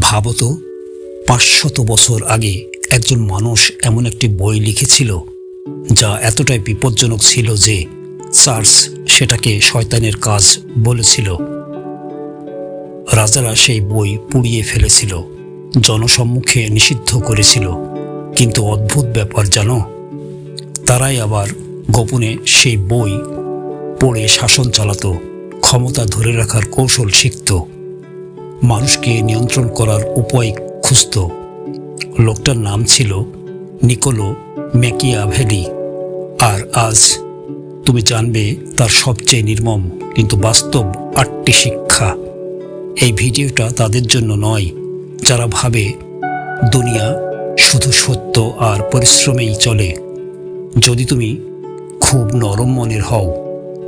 ভাবো তো পাঁচশত বছর আগে একজন মানুষ এমন একটি বই লিখেছিল, যা এতটাই বিপজ্জনক ছিল যে চার্চ সেটাকে শয়তানের কাজ বলেছিল। রাজারা সেই বই পুড়িয়ে ফেলেছিল, জনসম্মুখে নিষিদ্ধ করেছিল। কিন্তু অদ্ভুত ব্যাপার জানো, তারাই আবার গোপনে সেই বই পড়ে শাসন চালাতো, ক্ষমতা ধরে রাখার কৌশল শিখত। মানুষকে নিয়ন্ত্রণ করার উপায় খুঁজত। লোকটার নাম ছিল নিকোলো ম্যাকিয়াভেলি। আর আজ তুমি জানবে তার সবচেয়ে নির্মম কিন্তু বাস্তব আটটি শিক্ষা। এই ভিডিওটা তাদের জন্য নয়, যারা ভাবে দুনিয়া শুধু সত্য আর পরিশ্রমেই চলে। যদি তুমি খুব নরম মনের হও,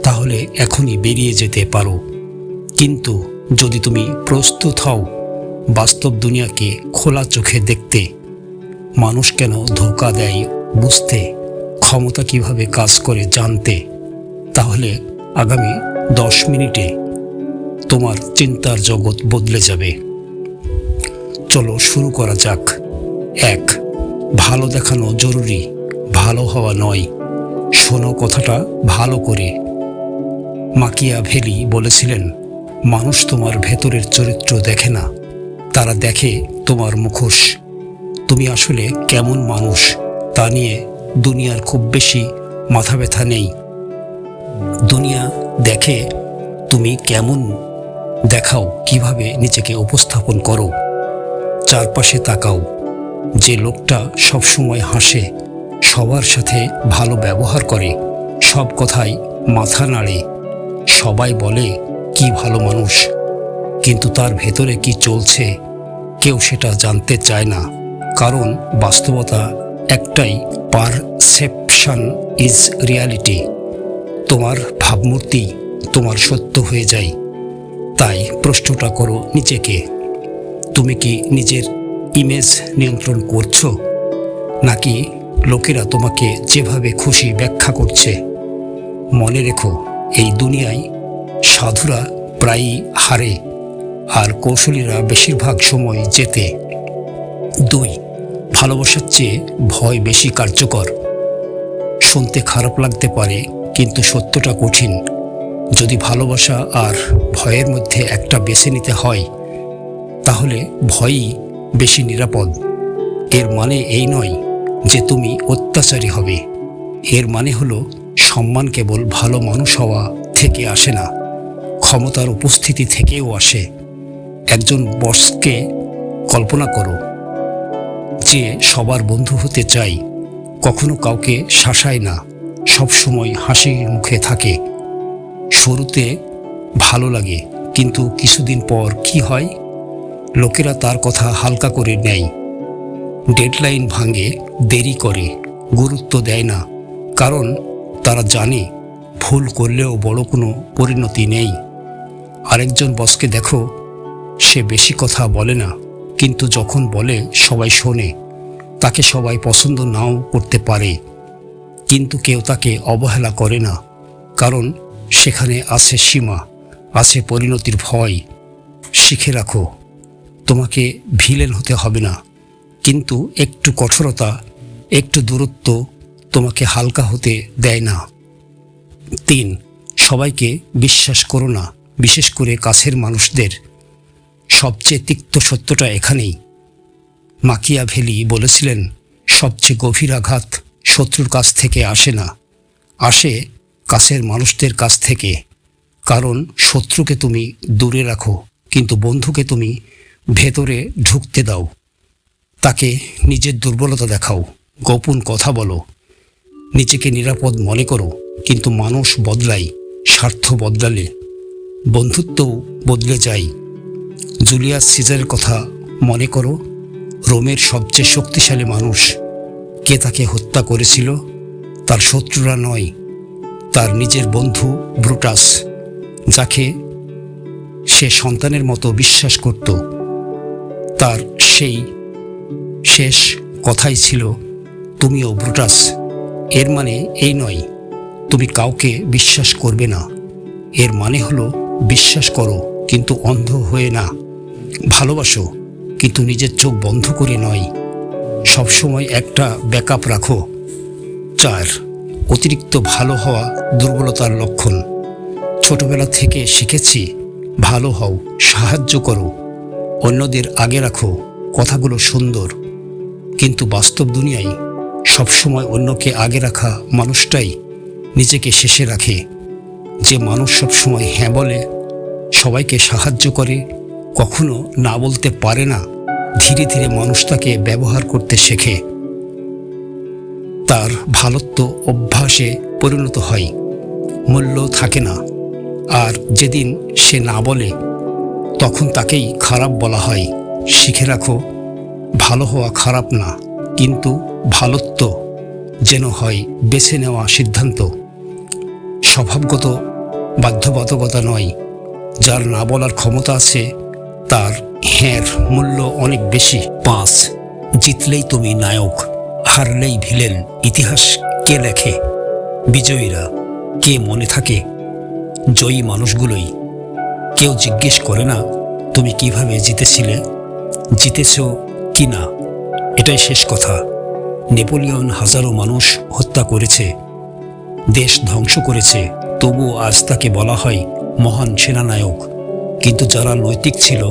তাহলে এখনই বেরিয়ে যেতে পারো। কিন্তু যদি তুমি প্রস্তুত হও, বাস্তব দুনিয়াকে খোলা চোখে দেখতে, মানুষ কেন ধোকা দেয় বুঝতে, ক্ষমতা কীভাবে কাজ করে জানতে, তাহলে আগামী দশ মিনিটে তোমার চিন্তার জগৎ বদলে যাবে। চলো শুরু করা যাক। এক, ভালো দেখানো জরুরি, ভালো হওয়া নয়। শোনো কথাটা ভালো করে। মাকিয়া ভেলি বলেছিলেন মানুষ তোমার ভেতরের চরিত্র দেখে না। তারা দেখে তোমার মুখোশ। তুমি আসলে কেমন মানুষ, তা নিয়ে দুনিয়ার খুব বেশি মাথা ব্যথা নেই। দুনিয়া দেখে তুমি কেমন, দেখাও কীভাবে নিজেকে উপস্থাপন করো। চারপাশে তাকাও, যে লোকটা সবসময় হাসে, সবার সাথে ভালো ব্যবহার করে, সব কথাই মাথা নাড়ে, সবাই বলে কি ভালো মানুষ। কিন্তু তার ভেতরে কি চলছে, কেউ সেটা জানতে চায় না। কারণ বাস্তবতা একটাই, পারসেপশন ইজ রিয়ালিটি। তোমার ভাবমূর্তি তোমার সত্য হয়ে যায়। তাই প্রশ্নটা করো নিজেকে। তুমি কি নিজের ইমেজ নিয়ন্ত্রণ করছ? নাকি লোকেরা তোমাকে যেভাবে খুশি ব্যাখ্যা করছে? মনে রেখো, এই দুনিয়ায় সাধুরা প্রায়ই হারে, আর কৌশলীরা বেশিরভাগ সময় জেতে। দুই, ভালোবাসার চেয়ে ভয় বেশি কার্যকর। শুনতে খারাপ লাগতে পারে, কিন্তু সত্যটা কঠিন। যদি ভালোবাসা আর ভয়ের মধ্যে একটা বেছে নিতে হয়, তাহলে ভয়ই বেশি নিরাপদ। এর মানে এই নয় যে তুমি অত্যাচারী হবে। এর মানে হলো, সম্মান কেবল ভালো মানুষ হওয়া থেকে আসে না। ক্ষমতার উপস্থিতি থেকেও আসে। একজন বসকে কল্পনা করো যে সবার বন্ধু হতে চাই, কখনো কাউকে শাসায় না, সবসময় হাসি মুখে থাকে। শুরুতে ভালো লাগে, কিন্তু কিছুদিন পর কি হয়? লোকেরা তার কথা হালকা করে নেয়। ডেডলাইন ভাঙে, দেরি করে, গুরুত্ব দেয় না। কারণ তারা জানে, ভুল করলেও বড় কোনো পরিণতি নেই। আরেকজন বসকে দেখো, সে বেশি কথা বলে না, কিন্তু যখন বলে সবাই শোনে। তাকে সবাই পছন্দ নাও করতে পারে, কিন্তু কেউ তাকে অবহেলা করে না, কারণ সেখানে আছে সীমা, আছে পরিণতির ভয়। শিখে রাখো, তোমাকে ভিলেন হতে হবে না, কিন্তু একটু কঠোরতা, একটু দূরত্ব তোমাকে হালকা হতে দেয় না। তিন, সবাইকে বিশ্বাস করো না বিশেষ করে কাছের মানুষদের। সবচেয়ে তিক্ত সত্যটা এখানেই। মাকিয়া ভেলি বলেছিলেন, সবচেয়ে গভীর আঘাত শত্রুর কাছ থেকে আসে না। আসে কাছের মানুষদের কাছ থেকে। কারণ শত্রুকে তুমি দূরে রাখো, কিন্তু বন্ধুকে তুমি ভেতরে ঢুকতে দাও। তাকে নিজের দুর্বলতা দেখাও, গোপন কথা বলো। নিজেকে নিরাপদ মনে করো, কিন্তু মানুষ বদলাই, স্বার্থ বদলালে। বন্ধুত্বও বদলে যায়। জুলিয়াস সিজারের কথা মনে করো, রোমের সবচেয়ে শক্তিশালী মানুষ। কে তাকে হত্যা করেছিল? তার শত্রুরা নয়, তার নিজের বন্ধু ব্রুটাস, যাকে সে সন্তানের মতো বিশ্বাস করত। তার সেই শেষ কথাই ছিল, তুমিও ব্রুটাস, এর মানে এই নয়, তুমি কাউকে বিশ্বাস করবে না। এর মানে হলো বিশ্বাস করো, কিন্তু অন্ধ হয়ে না। ভালোবাসো, কিন্তু নিজের চোখ বন্ধ করে নয়। সবসময় একটা ব্যাকআপ রাখো। চার, অতিরিক্ত ভালো হওয়া দুর্বলতার লক্ষণ। ছোটবেলা থেকে শিখেছি, ভালো হও, সাহায্য করো। অন্যদের আগে রাখো, কথাগুলো সুন্দর। কিন্তু বাস্তব দুনিয়ায় সবসময় অন্যকে আগে রাখা মানুষটাই নিজেকে শেষে রাখে। যে মানুষ সবসময় হ্যাঁ বলে, সবাইকে সাহায্য করে, কখনো না বলতে পারে না, ধীরে ধীরে মানুষ তাকে ব্যবহার করতে শেখে। তার ভালত্ব অভ্যাসে পরিণত হয়, মূল্য থাকে না, আর যেদিন সে না বলে, তখন তাকেই খারাপ বলা হয়। শিখে রাখো, ভালো হওয়া খারাপ না, কিন্তু ভালত্ব যেন হয় বেছে নেওয়া সিদ্ধান্ত। স্বভাবগত বাধ্যবাধকতা নয়। যার না বলার ক্ষমতা আছে, তার হ্যাঁর মূল্য অনেক বেশি। পাঁচ, জিতলেই তুমি নায়ক, হারলেই ভিলেন, ইতিহাস কে লেখে? বিজয়ীরা কে মনে থাকে? জয়ী মানুষগুলোই। কেউ জিজ্ঞেস করে না, তুমি কীভাবে জিতেছিলে? জিতেছ কি না? এটাই শেষ কথা। নেপোলিয়ন হাজারো মানুষ হত্যা করেছে, দেশ ধ্বংস করেছে। তবুও আজ তাকে বলা হয় মহান সেনানায়ক। কিন্তু যারা নৈতিক ছিল,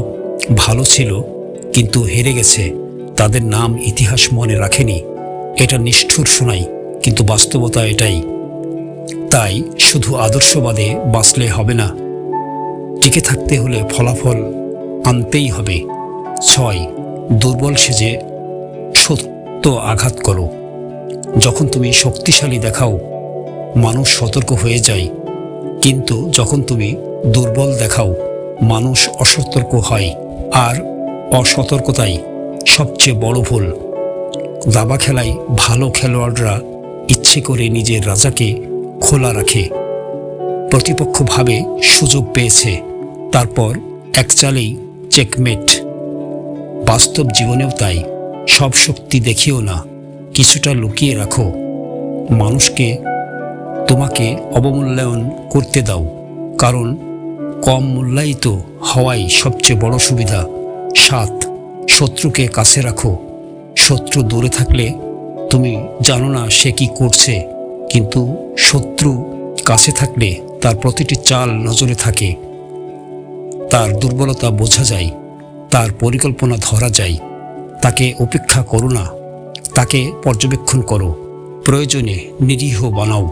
ভালো ছিল, কিন্তু হেরে গেছে, তাদের নাম ইতিহাস মনে রাখেনি। এটা নিষ্ঠুর শোনাই, কিন্তু বাস্তবতা এটাই। তাই শুধু আদর্শবাদে বাঁচলে হবে না। টিকে থাকতে হলে ফলাফল আনতেই হবে। ছয়, দুর্বল সেজে সত্য আঘাত করো। যখন তুমি শক্তিশালী দেখাও, মানুষ সতর্ক হয়ে যায়। কিন্তু যখন তুমি দুর্বল দেখাও, মানুষ অসতর্ক হয় আর অসতর্কতাই সবচেয়ে বড় ভুল। দাবা খেলায় ভালো খেলোয়াড়রা ইচ্ছে করে নিজের রাজাকে খোলা রাখে। প্রতিপক্ষ ভাবে সুযোগ পেয়েছে, তারপর এক চালেই চেকমেট বাস্তব জীবনেও তাই, সব শক্তি দেখিও না, কিছুটা লুকিয়ে রাখো। মানুষকে তোমাকে অবমূল্যায়ন করতে দাও, কারণ কম মূল্যায়িত হওয়াই সবচেয়ে বড় সুবিধা। সাত, শত্রুকে কাছে রাখো। শত্রু দূরে থাকলে তুমি জানো না সে কি করছে, কিন্তু শত্রু কাছে থাকলে তার প্রতিটি চাল নজরে থাকে। তার দুর্বলতা বোঝা যায়, তার পরিকল্পনা ধরা যায়। তাকে উপেক্ষা করো না, তাকে পর্যবেক্ষণ করো। প্রয়োজনে নিরীহ বানাও।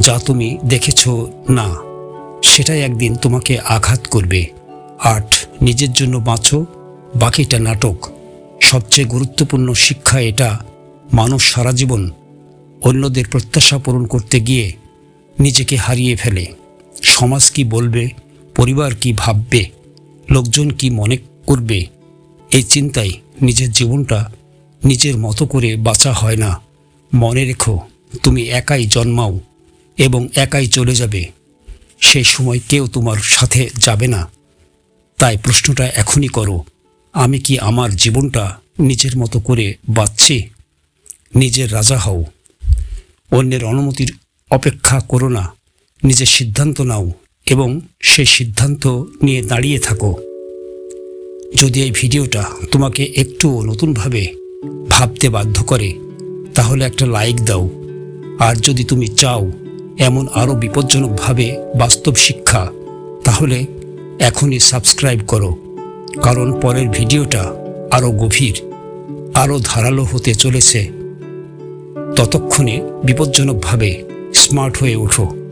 যা তুমি দেখেছ না, সেটাই একদিন তোমাকে আঘাত করবে। আট, নিজের জন্য বাঁচো। বাকিটা নাটক। সবচেয়ে গুরুত্বপূর্ণ শিক্ষা এটা মানুষ সারা জীবন অন্যদের প্রত্যাশা পূরণ করতে গিয়ে নিজেকে হারিয়ে ফেলে। সমাজ কি বলবে? পরিবার কি ভাববে? লোকজন কি মনে করবে? এই চিন্তায় নিজের জীবনটা নিজের মতো করে বাঁচা হয় না। মনে রেখো, তুমি একাই জন্মাও। এবং একাই চলে যাবে। সেই সময় কেউ তোমার সাথে যাবে না। তাই প্রশ্নটা এখনই করো, আমি কি আমার জীবনটা নিজের মতো করে বাঁচছি নিজের রাজা হও। অন্যের অনুমতির অপেক্ষা করো না। নিজের সিদ্ধান্ত নাও এবং সেই সিদ্ধান্ত নিয়ে দাঁড়িয়ে থাকো। যদি এই ভিডিওটা তোমাকে একটু নতুনভাবে ভাবতে বাধ্য করে, তাহলে একটা লাইক দাও। আর যদি তুমি চাও এমন আরও বিপজ্জনকভাবে বাস্তব শিক্ষা, তাহলে এখনই সাবস্ক্রাইব করো, কারণ পরের ভিডিওটা আরও গভীর আরও ধারালো হতে চলেছে। ততক্ষণে বিপজ্জনকভাবে স্মার্ট হয়ে ওঠো।